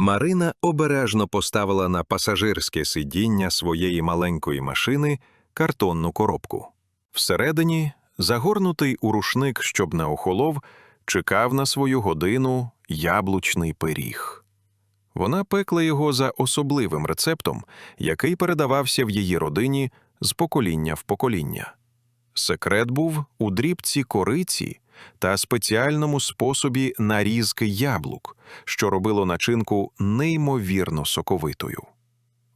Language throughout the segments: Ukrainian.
Марина обережно поставила на пасажирське сидіння своєї маленької машини картонну коробку. Всередині, загорнутий у рушник, щоб не охолов, чекав на свою годину яблучний пиріг. Вона пекла його за особливим рецептом, який передавався в її родині з покоління в покоління. Секрет був у дрібці кориці та спеціальному способі нарізки яблук, що робило начинку неймовірно соковитою.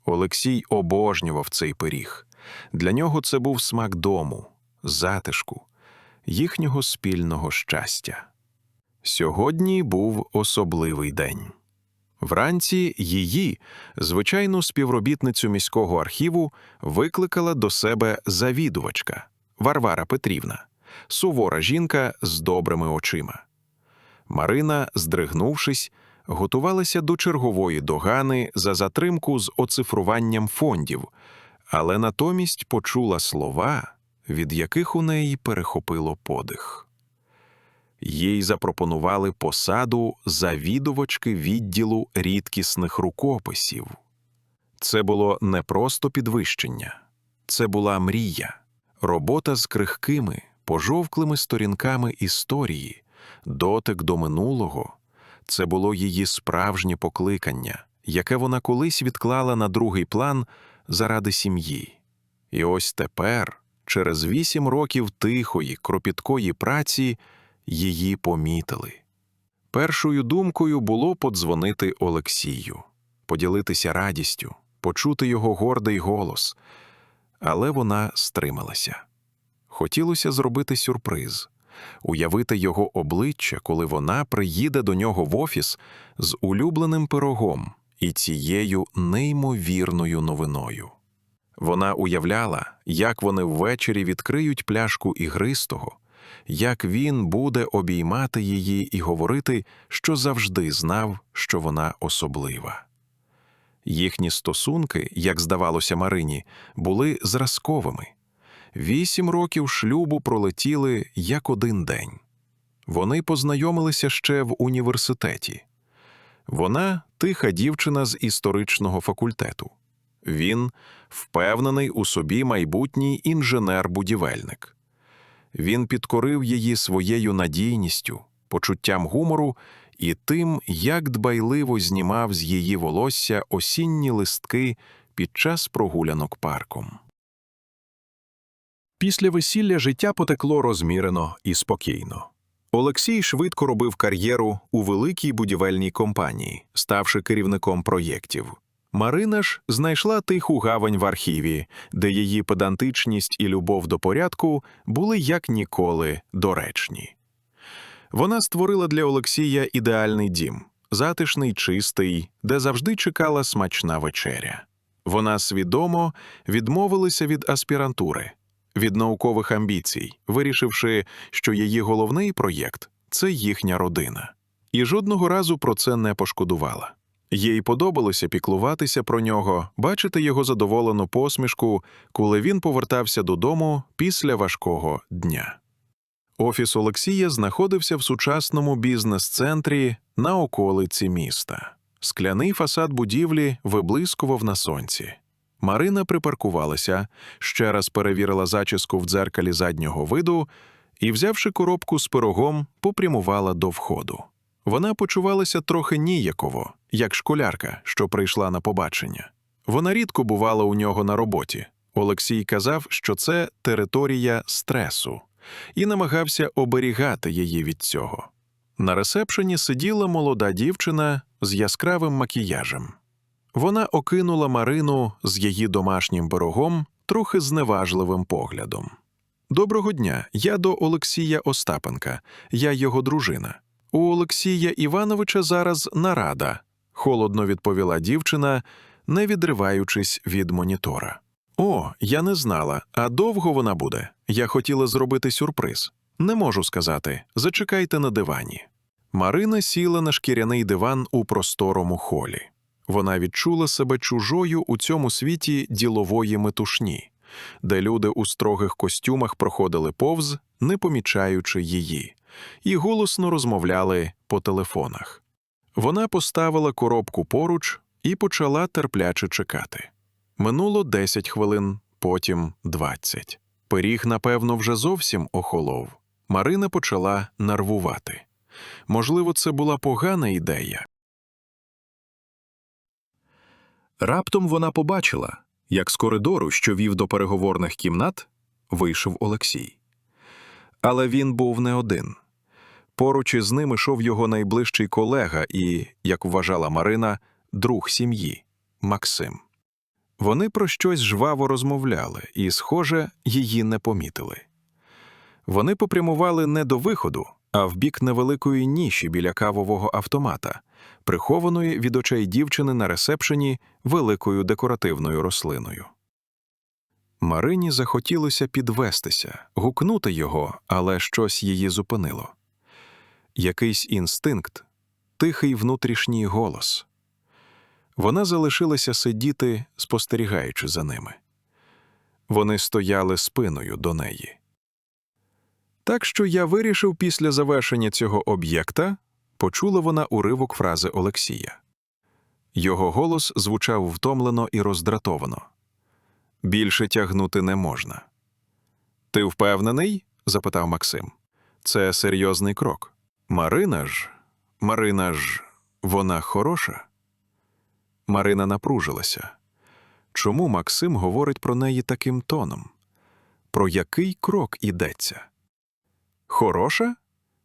Олексій обожнював цей пиріг. Для нього це був смак дому, затишку, їхнього спільного щастя. Сьогодні був особливий день. Вранці її, звичайну співробітницю міського архіву, викликала до себе завідувачка Варвара Петрівна, сувора жінка з добрими очима. Марина, здригнувшись, готувалася до чергової догани за затримку з оцифруванням фондів, але натомість почула слова, від яких у неї перехопило подих. Їй запропонували посаду завідувачки відділу рідкісних рукописів. Це було не просто підвищення, це була мрія, робота з крихкими, пожовклими сторінками історії, дотик до минулого. Це було її справжнє покликання, яке вона колись відклала на другий план заради сім'ї. І ось тепер, через вісім років тихої, кропіткої праці, її помітили. Першою думкою було подзвонити Олексію, поділитися радістю, почути його гордий голос, але вона стрималася. Хотілося зробити сюрприз, уявити його обличчя, коли вона приїде до нього в офіс з улюбленим пирогом і цією неймовірною новиною. Вона уявляла, як вони ввечері відкриють пляшку ігристого, як він буде обіймати її і говорити, що завжди знав, що вона особлива. Їхні стосунки, як здавалося Марині, були зразковими. Вісім років шлюбу пролетіли як один день. Вони познайомилися ще в університеті. Вона тиха дівчина з історичного факультету. Він впевнений у собі майбутній інженер-будівельник. Він підкорив її своєю надійністю, почуттям гумору і тим, як дбайливо знімав з її волосся осінні листки під час прогулянок парком. Після весілля життя потекло розмірено і спокійно. Олексій швидко робив кар'єру у великій будівельній компанії, ставши керівником проєктів. Марина ж знайшла тиху гавань в архіві, де її педантичність і любов до порядку були як ніколи доречні. Вона створила для Олексія ідеальний дім, затишний, чистий, де завжди чекала смачна вечеря. Вона свідомо відмовилася від аспірантури, від наукових амбіцій, вирішивши, що її головний проєкт це їхня родина. І жодного разу про це не пошкодувала. Їй подобалося піклуватися про нього, бачити його задоволену посмішку, коли він повертався додому після важкого дня. Офіс Олексія знаходився в сучасному бізнес-центрі на околиці міста. Скляний фасад будівлі виблискував на сонці. Марина припаркувалася, ще раз перевірила зачіску в дзеркалі заднього виду і, взявши коробку з пирогом, попрямувала до входу. Вона почувалася трохи ніяково, як школярка, що прийшла на побачення. Вона рідко бувала у нього на роботі. Олексій казав, що це територія стресу, і намагався оберігати її від цього. На ресепшені сиділа молода дівчина з яскравим макіяжем. Вона окинула Марину з її домашнім пирогом трохи зневажливим поглядом. Доброго дня, я до Олексія Остапенка, я його дружина. У Олексія Івановича зараз нарада, холодно відповіла дівчина, не відриваючись від монітора. О, я не знала, а довго вона буде. Я хотіла зробити сюрприз. Не можу сказати. Зачекайте на дивані. Марина сіла на шкіряний диван у просторому холі. Вона відчула себе чужою у цьому світі ділової метушні, де люди у строгих костюмах проходили повз, не помічаючи її, і голосно розмовляли по телефонах. Вона поставила коробку поруч і почала терпляче чекати. Минуло 10 хвилин, потім 20. Пиріг, напевно, вже зовсім охолов. Марина почала нервувати. Можливо, це була погана ідея. Раптом вона побачила, як з коридору, що вів до переговорних кімнат, вийшов Олексій. Але він був не один. Поруч із ним ішов його найближчий колега і, як вважала Марина, друг сім'ї Максим. Вони про щось жваво розмовляли і, схоже, її не помітили. Вони попрямували не до виходу, а в бік невеликої ніші біля кавового автомата, прихованої від очей дівчини на ресепшені великою декоративною рослиною. Марині захотілося підвестися, гукнути його, але щось її зупинило. Якийсь інстинкт, тихий внутрішній голос. Вона залишилася сидіти, спостерігаючи за ними. Вони стояли спиною до неї. Так що я вирішив після завершення цього об'єкта, почула вона уривок фрази Олексія. Його голос звучав втомлено і роздратовано. Більше тягнути не можна. Ти впевнений? запитав Максим. Це серйозний крок. Марина ж, Марина ж, вона хороша. Марина напружилася. Чому Максим говорить про неї таким тоном? Про який крок ідеться? Хороша?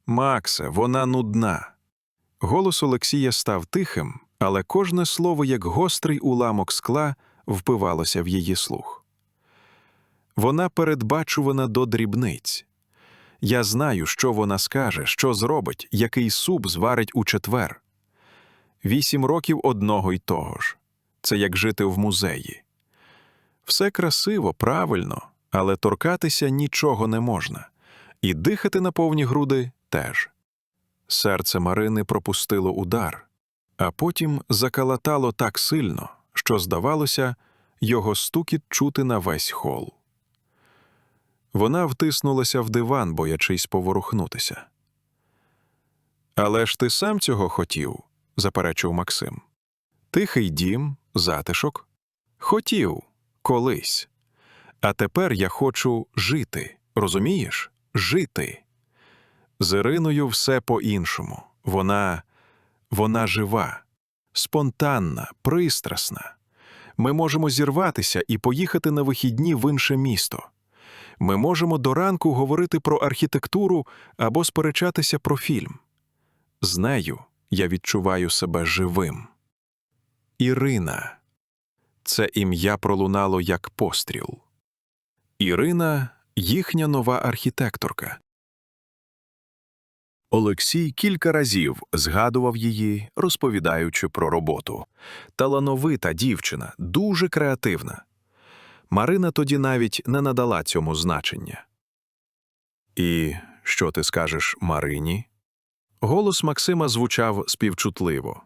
Максе, вона нудна. Голос Олексія став тихим, але кожне слово, як гострий уламок скла, впивалося в її слух. Вона передбачувана до дрібниць. Я знаю, що вона скаже, що зробить, який суп зварить у четвер. Вісім років одного й того ж. Це як жити в музеї. Все красиво, правильно, але торкатися нічого не можна, і дихати на повні груди теж. Серце Марини пропустило удар, а потім закалатало так сильно, що, здавалося, його стукіт чути на весь хол. Вона втиснулася в диван, боячись поворухнутися. Але ж ти сам цього хотів, заперечив Максим. Тихий дім, затишок. Хотів колись. А тепер я хочу жити, розумієш? Жити. З Іриною все по-іншому. Вона, вона жива, спонтанна, пристрасна. Ми можемо зірватися і поїхати на вихідні в інше місто. Ми можемо до ранку говорити про архітектуру або сперечатися про фільм. З нею я відчуваю себе живим. Ірина. Це ім'я пролунало як постріл. Ірина їхня нова архітекторка. Олексій кілька разів згадував її, розповідаючи про роботу. Талановита дівчина, дуже креативна. Марина тоді навіть не надала цьому значення. І що ти скажеш Марині? Голос Максима звучав співчутливо.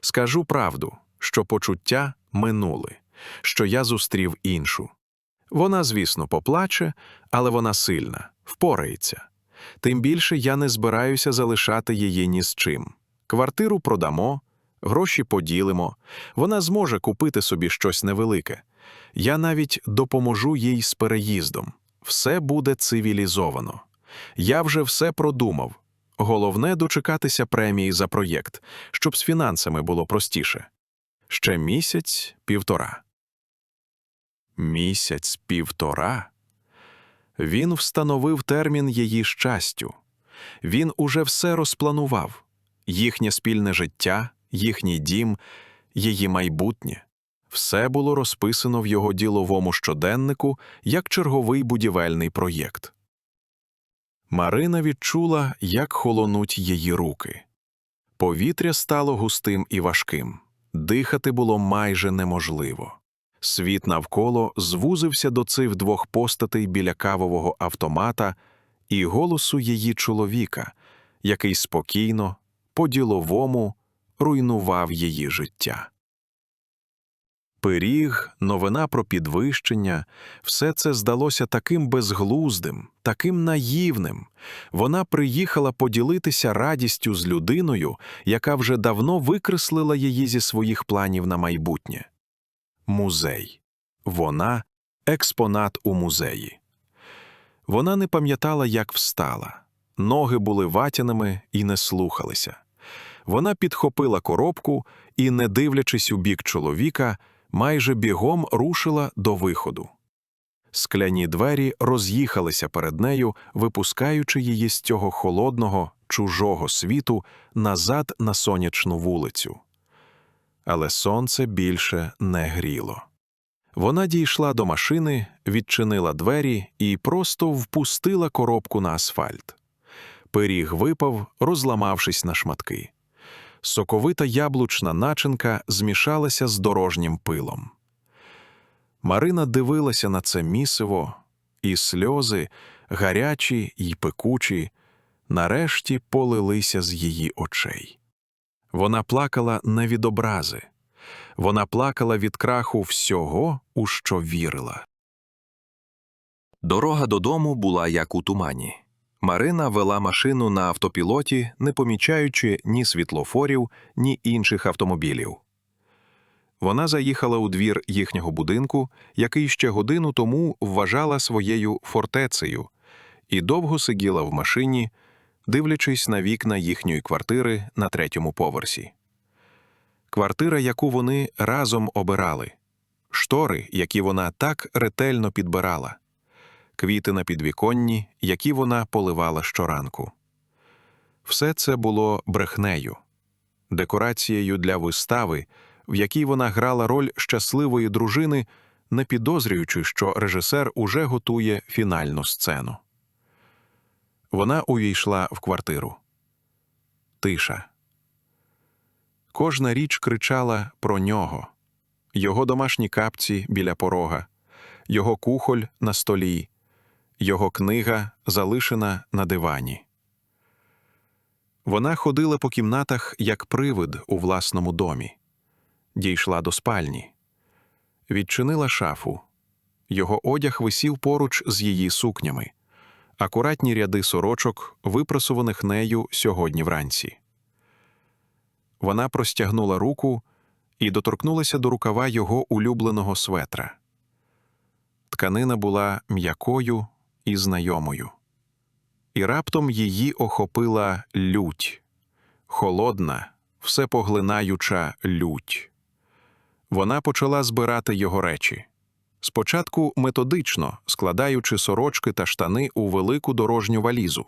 Скажу правду, що почуття минули, що я зустрів іншу. Вона, звісно, поплаче, але вона сильна, впорається. Тим більше я не збираюся залишати її ні з чим. Квартиру продамо, гроші поділимо, вона зможе купити собі щось невелике. Я навіть допоможу їй з переїздом. Все буде цивілізовано. Я вже все продумав. Головне дочекатися премії за проєкт, щоб з фінансами було простіше. Ще місяць півтора. Місяць півтора. Він встановив термін її щастю. Він уже все розпланував їхнє спільне життя, їхній дім, її майбутнє. Все було розписано в його діловому щоденнику як черговий будівельний проєкт. Марина відчула, як холонуть її руки. Повітря стало густим і важким, дихати було майже неможливо. Світ навколо звузився до цих двох постатей біля кавового автомата і голосу її чоловіка, який спокійно, по-діловому руйнував її життя. Пиріг, новина про підвищення все це здалося таким безглуздим, таким наївним. Вона приїхала поділитися радістю з людиною, яка вже давно викреслила її зі своїх планів на майбутнє. Музей. Вона експонат у музеї. Вона не пам'ятала, як встала. Ноги були ватяними і не слухалися. Вона підхопила коробку і, не дивлячись у бік чоловіка, майже бігом рушила до виходу. Скляні двері роз'їхалися перед нею, випускаючи її з цього холодного, чужого світу назад на сонячну вулицю. Але сонце більше не гріло. Вона дійшла до машини, відчинила двері і просто впустила коробку на асфальт. Пиріг випав, розламавшись на шматки. Соковита яблучна начинка змішалася з дорожнім пилом. Марина дивилася на це місиво, і сльози, гарячі й пекучі, нарешті полилися з її очей. Вона плакала не від образи, вона плакала від краху всього, у що вірила. Дорога додому була як у тумані. Марина вела машину на автопілоті, не помічаючи ні світлофорів, ні інших автомобілів. Вона заїхала у двір їхнього будинку, який ще годину тому вважала своєю фортецею, і довго сиділа в машині, дивлячись на вікна їхньої квартири на третьому поверсі. Квартира, яку вони разом обирали, штори, які вона так ретельно підбирала квіти на підвіконні, які вона поливала щоранку. Все це було брехнею, декорацією для вистави, в якій вона грала роль щасливої дружини, не підозрюючи, що режисер уже готує фінальну сцену. Вона увійшла в квартиру. Тиша. Кожна річ кричала про нього, його домашні капці біля порога, його кухоль на столі, його книга залишена на дивані. Вона ходила по кімнатах як привид у власному домі, дійшла до спальні, відчинила шафу. Його одяг висів поруч з її сукнями, акуратні ряди сорочок, випрасуваних нею сьогодні вранці. Вона простягнула руку і доторкнулася до рукава його улюбленого светра. Тканина була м'якою і знайомою. І раптом її охопила лють, холодна, всепоглинаюча лють. Вона почала збирати його речі. Спочатку методично складаючи сорочки та штани у велику дорожню валізу,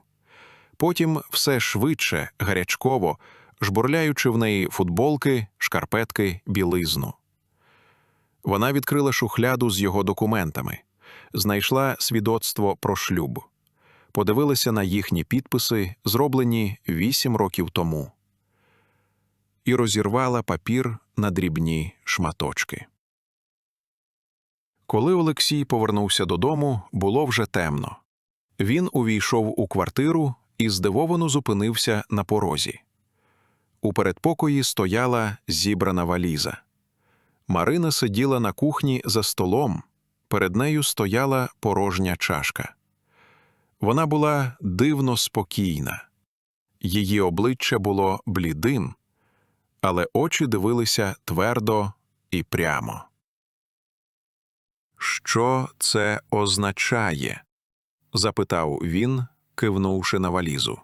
потім все швидше, гарячково, жбурляючи в неї футболки, шкарпетки, білизну. Вона відкрила шухляду з його документами знайшла свідоцтво про шлюб, подивилася на їхні підписи, зроблені вісім років тому, і розірвала папір на дрібні шматочки. Коли Олексій повернувся додому, було вже темно. Він увійшов у квартиру і здивовано зупинився на порозі. У передпокої стояла зібрана валіза. Марина сиділа на кухні за столом, перед нею стояла порожня чашка. Вона була дивно спокійна, її обличчя було блідим, але очі дивилися твердо і прямо. Що це означає? запитав він, кивнувши на валізу.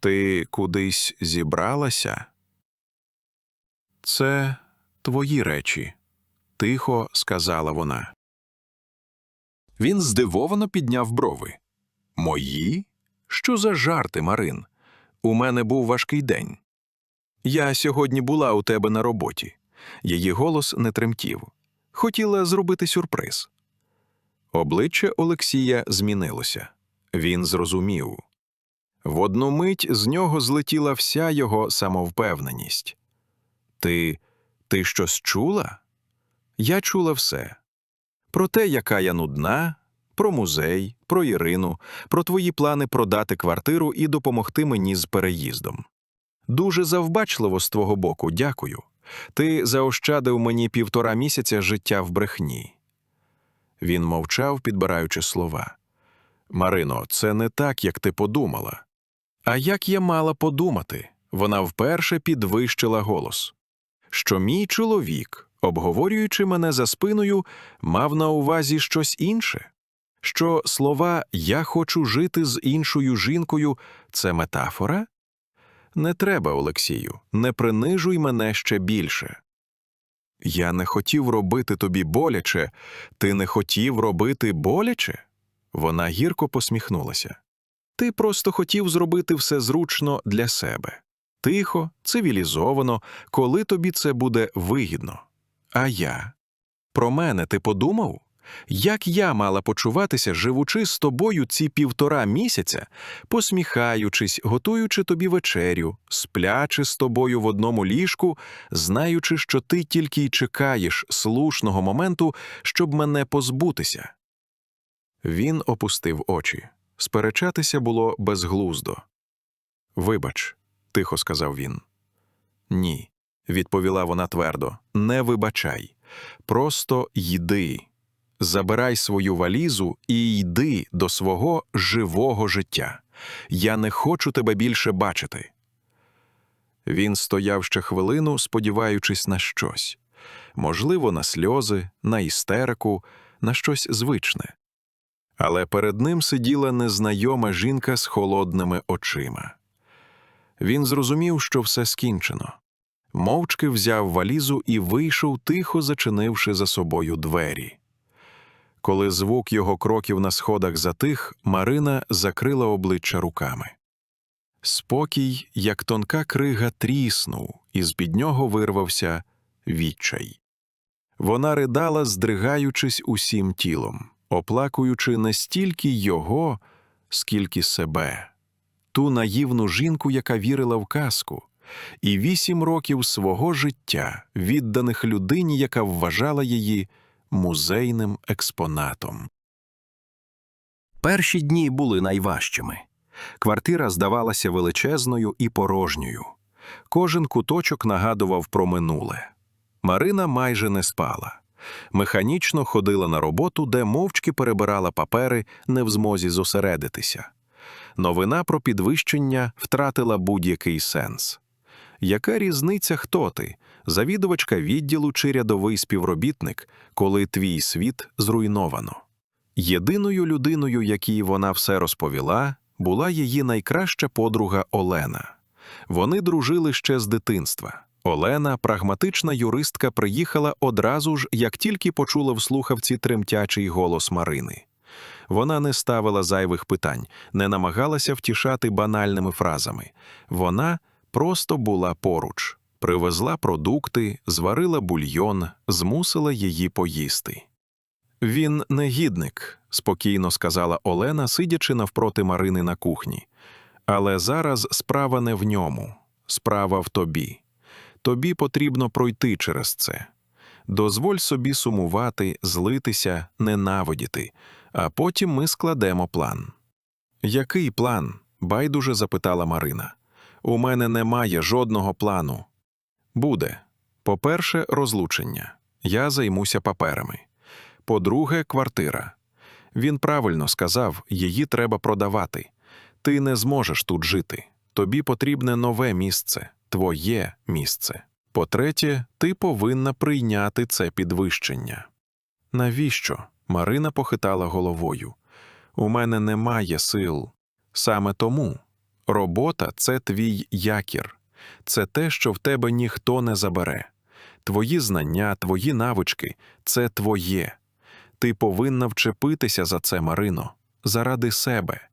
Ти кудись зібралася? Це твої речі, тихо сказала вона. Він здивовано підняв брови. Мої? Що за жарти, Марин? У мене був важкий день. Я сьогодні була у тебе на роботі. Її голос не тремтів. Хотіла зробити сюрприз. Обличчя Олексія змінилося. Він зрозумів. В одну мить з нього злетіла вся його самовпевненість. Ти ти щось чула? Я чула все про те, яка я нудна, про музей, про Ірину, про твої плани продати квартиру і допомогти мені з переїздом. Дуже завбачливо з твого боку, дякую. Ти заощадив мені півтора місяця життя в брехні. Він мовчав, підбираючи слова. Марино, це не так, як ти подумала. А як я мала подумати? Вона вперше підвищила голос. Що мій чоловік, обговорюючи мене за спиною, мав на увазі щось інше? Що слова Я хочу жити з іншою жінкою це метафора? Не треба, Олексію, не принижуй мене ще більше. Я не хотів робити тобі боляче, ти не хотів робити боляче? Вона гірко посміхнулася. Ти просто хотів зробити все зручно для себе. Тихо, цивілізовано, коли тобі це буде вигідно. А я? Про мене ти подумав? Як я мала почуватися, живучи з тобою ці півтора місяця, посміхаючись, готуючи тобі вечерю, сплячи з тобою в одному ліжку, знаючи, що ти тільки й чекаєш слушного моменту, щоб мене позбутися? Він опустив очі. Сперечатися було безглуздо. Вибач, тихо сказав він. Ні, відповіла вона твердо, не вибачай. Просто йди. Забирай свою валізу і йди до свого живого життя. Я не хочу тебе більше бачити. Він стояв ще хвилину, сподіваючись на щось можливо, на сльози, на істерику, на щось звичне. Але перед ним сиділа незнайома жінка з холодними очима. Він зрозумів, що все скінчено. Мовчки взяв валізу і вийшов, тихо зачинивши за собою двері. Коли звук його кроків на сходах затих, Марина закрила обличчя руками. Спокій, як тонка крига, тріснув, і з під нього вирвався відчай. Вона ридала, здригаючись усім тілом, оплакуючи не стільки його, скільки себе, ту наївну жінку, яка вірила в казку, і вісім років свого життя, відданих людині, яка вважала її музейним експонатом. Перші дні були найважчими. Квартира здавалася величезною і порожньою. Кожен куточок нагадував про минуле. Марина майже не спала. Механічно ходила на роботу, де мовчки перебирала папери, не в змозі зосередитися. Новина про підвищення втратила будь-який сенс. Яка різниця, хто ти, завідувачка відділу чи рядовий співробітник, коли твій світ зруйновано? Єдиною людиною, якій вона все розповіла, була її найкраща подруга Олена. Вони дружили ще з дитинства. Олена, прагматична юристка, приїхала одразу ж, як тільки почула в слухавці тремтячий голос Марини. Вона не ставила зайвих питань, не намагалася втішати банальними фразами. Вона просто була поруч, привезла продукти, зварила бульйон, змусила її поїсти. Він негідник, спокійно сказала Олена, сидячи навпроти Марини на кухні. Але зараз справа не в ньому, справа в тобі. Тобі потрібно пройти через це. Дозволь собі сумувати, злитися, ненавидіти, а потім ми складемо план. Який план? байдуже запитала Марина. У мене немає жодного плану. Буде. По-перше, розлучення. Я займуся паперами. По-друге, квартира. Він правильно сказав, її треба продавати. Ти не зможеш тут жити. Тобі потрібне нове місце, твоє місце. По-третє, ти повинна прийняти це підвищення. Навіщо? Марина похитала головою. У мене немає сил. Саме тому робота це твій якір, це те, що в тебе ніхто не забере. Твої знання, твої навички це твоє. Ти повинна вчепитися за це, Марино, заради себе.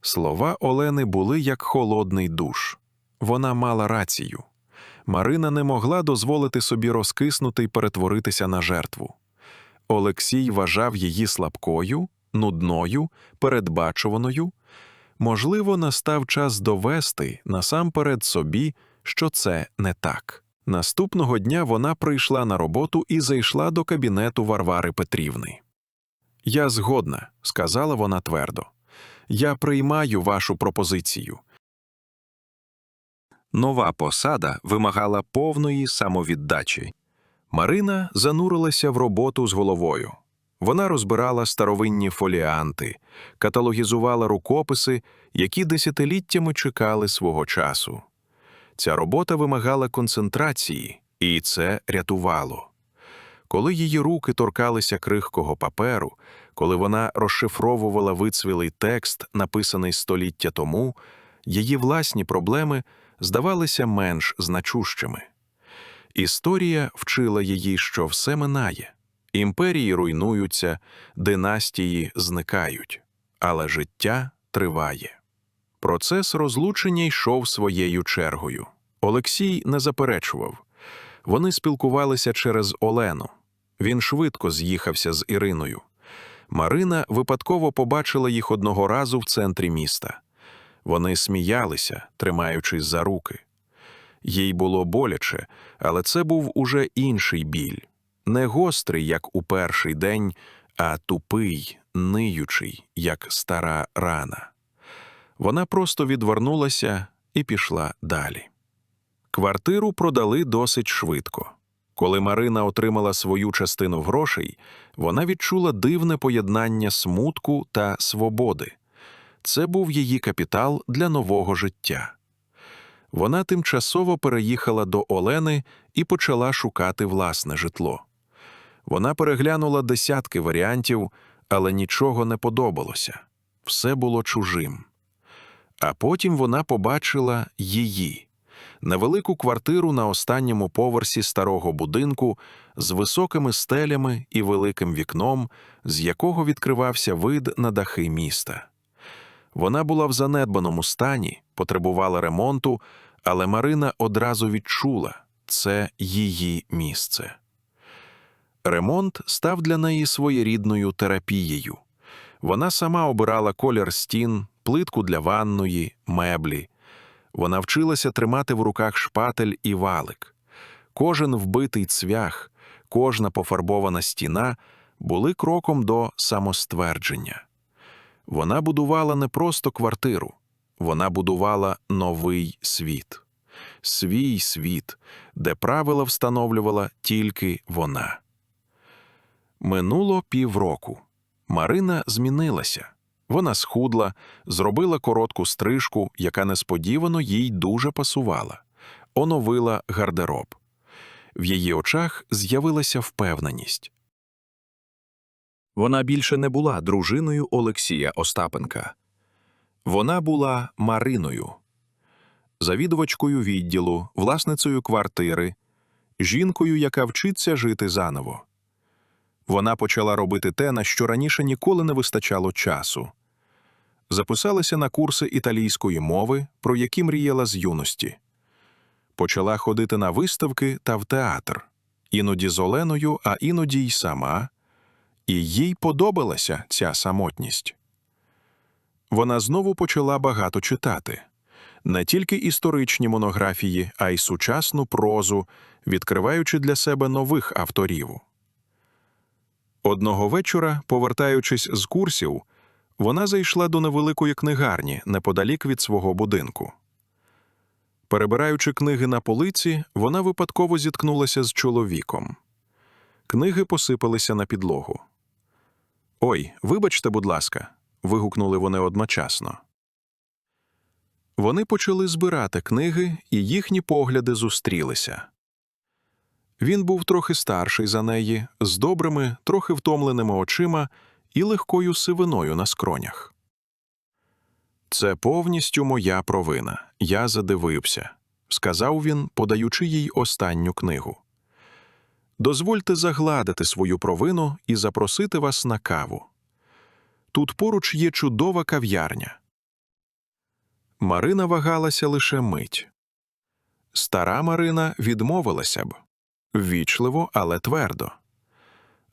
Слова Олени були як холодний душ. Вона мала рацію. Марина не могла дозволити собі розкиснути й перетворитися на жертву. Олексій вважав її слабкою, нудною, передбачуваною. Можливо, настав час довести насамперед собі, що це не так. Наступного дня вона прийшла на роботу і зайшла до кабінету Варвари Петрівни. Я згодна, сказала вона твердо. Я приймаю вашу пропозицію. Нова посада вимагала повної самовіддачі. Марина занурилася в роботу з головою. Вона розбирала старовинні фоліанти, каталогізувала рукописи, які десятиліттями чекали свого часу. Ця робота вимагала концентрації, і це рятувало. Коли її руки торкалися крихкого паперу, коли вона розшифровувала вицвілий текст, написаний століття тому, її власні проблеми здавалися менш значущими. Історія вчила її, що все минає. Імперії руйнуються, династії зникають, але життя триває. Процес розлучення йшов своєю чергою. Олексій не заперечував. Вони спілкувалися через Олену. Він швидко з'їхався з Іриною. Марина випадково побачила їх одного разу в центрі міста. Вони сміялися, тримаючись за руки. Їй було боляче, але це був уже інший біль. Не гострий, як у перший день, а тупий, ниючий, як стара рана. Вона просто відвернулася і пішла далі. Квартиру продали досить швидко. Коли Марина отримала свою частину грошей, вона відчула дивне поєднання смутку та свободи. Це був її капітал для нового життя. Вона тимчасово переїхала до Олени і почала шукати власне житло. Вона переглянула десятки варіантів, але нічого не подобалося. Все було чужим. А потім вона побачила її невелику квартиру на останньому поверсі старого будинку з високими стелями і великим вікном, з якого відкривався вид на дахи міста. Вона була в занедбаному стані, потребувала ремонту, але Марина одразу відчула це її місце. Ремонт став для неї своєрідною терапією. Вона сама обирала колір стін, плитку для ванної, меблі. Вона вчилася тримати в руках шпатель і валик. Кожен вбитий цвях, кожна пофарбована стіна були кроком до самоствердження. Вона будувала не просто квартиру, вона будувала новий світ. Свій світ, де правила встановлювала тільки вона. Минуло півроку. Марина змінилася. Вона схудла, зробила коротку стрижку, яка несподівано їй дуже пасувала, оновила гардероб. В її очах з'явилася впевненість. Вона більше не була дружиною Олексія Остапенка. Вона була Мариною, завідувачкою відділу, власницею квартири, жінкою, яка вчиться жити заново. Вона почала робити те, на що раніше ніколи не вистачало часу. Записалася на курси італійської мови, про які мріяла з юності. Почала ходити на виставки та в театр, іноді з Оленою, а іноді й сама, і їй подобалася ця самотність. Вона знову почала багато читати не тільки історичні монографії, а й сучасну прозу, відкриваючи для себе нових авторів. Одного вечора, повертаючись з курсів, вона зайшла до невеликої книгарні неподалік від свого будинку. Перебираючи книги на полиці, вона випадково зіткнулася з чоловіком. Книги посипалися на підлогу. Ой, вибачте, будь ласка. вигукнули вони одночасно. Вони почали збирати книги, і їхні погляди зустрілися. Він був трохи старший за неї, з добрими, трохи втомленими очима і легкою сивиною на скронях. Це повністю моя провина. Я задивився, сказав він, подаючи їй останню книгу. Дозвольте загладити свою провину і запросити вас на каву. Тут поруч є чудова кав'ярня. Марина вагалася лише мить. Стара Марина відмовилася б ввічливо, але твердо.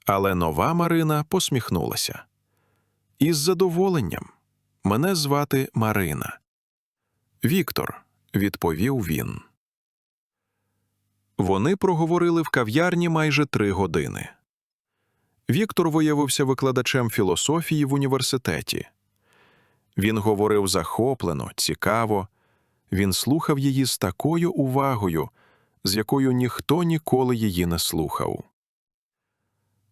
Але нова Марина посміхнулася. Із задоволенням. Мене звати Марина. Віктор, відповів він. Вони проговорили в кав'ярні майже три години. Віктор виявився викладачем філософії в університеті. Він говорив захоплено, цікаво. Він слухав її з такою увагою, з якою ніхто ніколи її не слухав.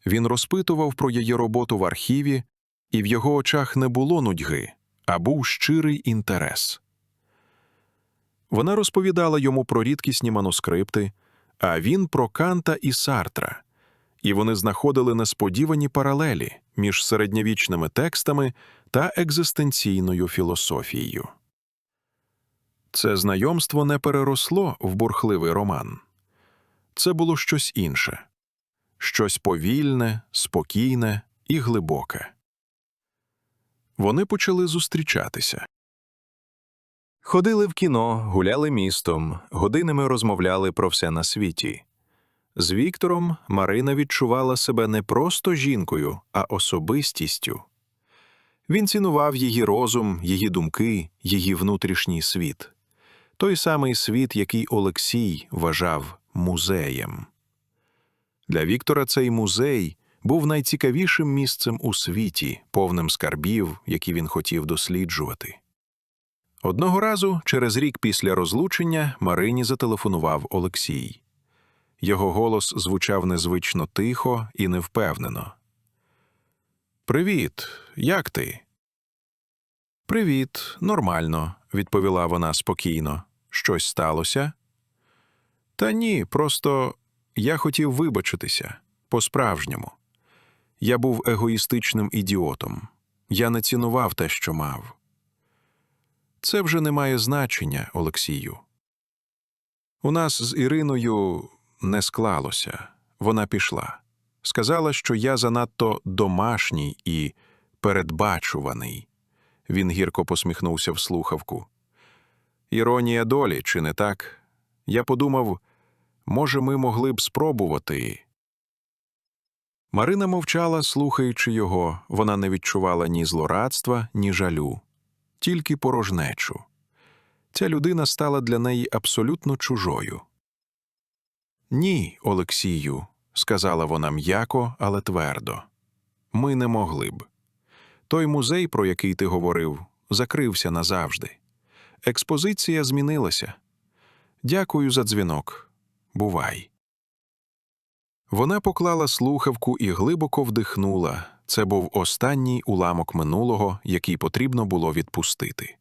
Він розпитував про її роботу в архіві, і в його очах не було нудьги, а був щирий інтерес. Вона розповідала йому про рідкісні манускрипти, а він про Канта і Сартра, і вони знаходили несподівані паралелі між середньовічними текстами та екзистенційною філософією. Це знайомство не переросло в бурхливий роман. Це було щось інше, щось повільне, спокійне і глибоке. Вони почали зустрічатися. Ходили в кіно, гуляли містом, годинами розмовляли про все на світі. З Віктором Марина відчувала себе не просто жінкою, а особистістю. Він цінував її розум, її думки, її внутрішній світ. Той самий світ, який Олексій вважав музеєм. Для Віктора цей музей був найцікавішим місцем у світі, повним скарбів, які він хотів досліджувати. Одного разу, через рік після розлучення, Марині зателефонував Олексій. Його голос звучав незвично тихо і невпевнено. Привіт, як ти? Привіт, нормально, відповіла вона спокійно. Щось сталося? Та ні, просто я хотів вибачитися по-справжньому. Я був егоїстичним ідіотом. Я не цінував те, що мав. Це вже не має значення, Олексію. У нас з Іриною не склалося. Вона пішла. Сказала, що я занадто домашній і передбачуваний. Він гірко посміхнувся в слухавку. Іронія долі, чи не так? Я подумав, може, ми могли б спробувати. Марина мовчала, слухаючи його, вона не відчувала ні злорадства, ні жалю, тільки порожнечу. Ця людина стала для неї абсолютно чужою. Ні, Олексію, сказала вона м'яко, але твердо. Ми не могли б. Той музей, про який ти говорив, закрився назавжди. Експозиція змінилася. Дякую за дзвінок. Бувай. Вона поклала слухавку і глибоко вдихнула. Це був останній уламок минулого, який потрібно було відпустити.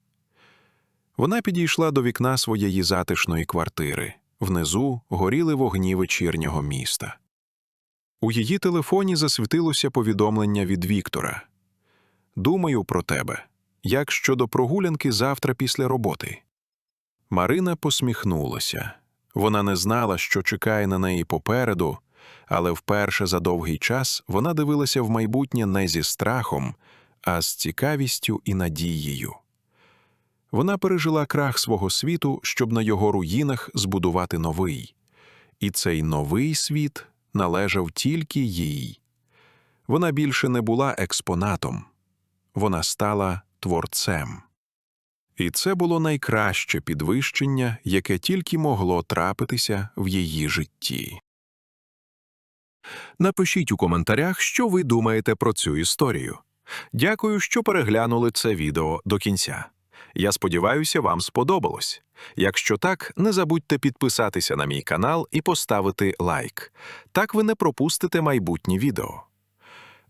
Вона підійшла до вікна своєї затишної квартири. Внизу горіли вогні вечірнього міста. У її телефоні засвітилося повідомлення від Віктора. Думаю про тебе. Як щодо прогулянки завтра після роботи. Марина посміхнулася. Вона не знала, що чекає на неї попереду, але вперше за довгий час вона дивилася в майбутнє не зі страхом, а з цікавістю і надією. Вона пережила крах свого світу, щоб на його руїнах збудувати новий. І цей новий світ належав тільки їй. Вона більше не була експонатом, вона стала творцем. І це було найкраще підвищення, яке тільки могло трапитися в її житті. Напишіть у коментарях, що ви думаєте про цю історію. Дякую, що переглянули це відео до кінця. Я сподіваюся, вам сподобалось. Якщо так, не забудьте підписатися на мій канал і поставити лайк. Так ви не пропустите майбутні відео.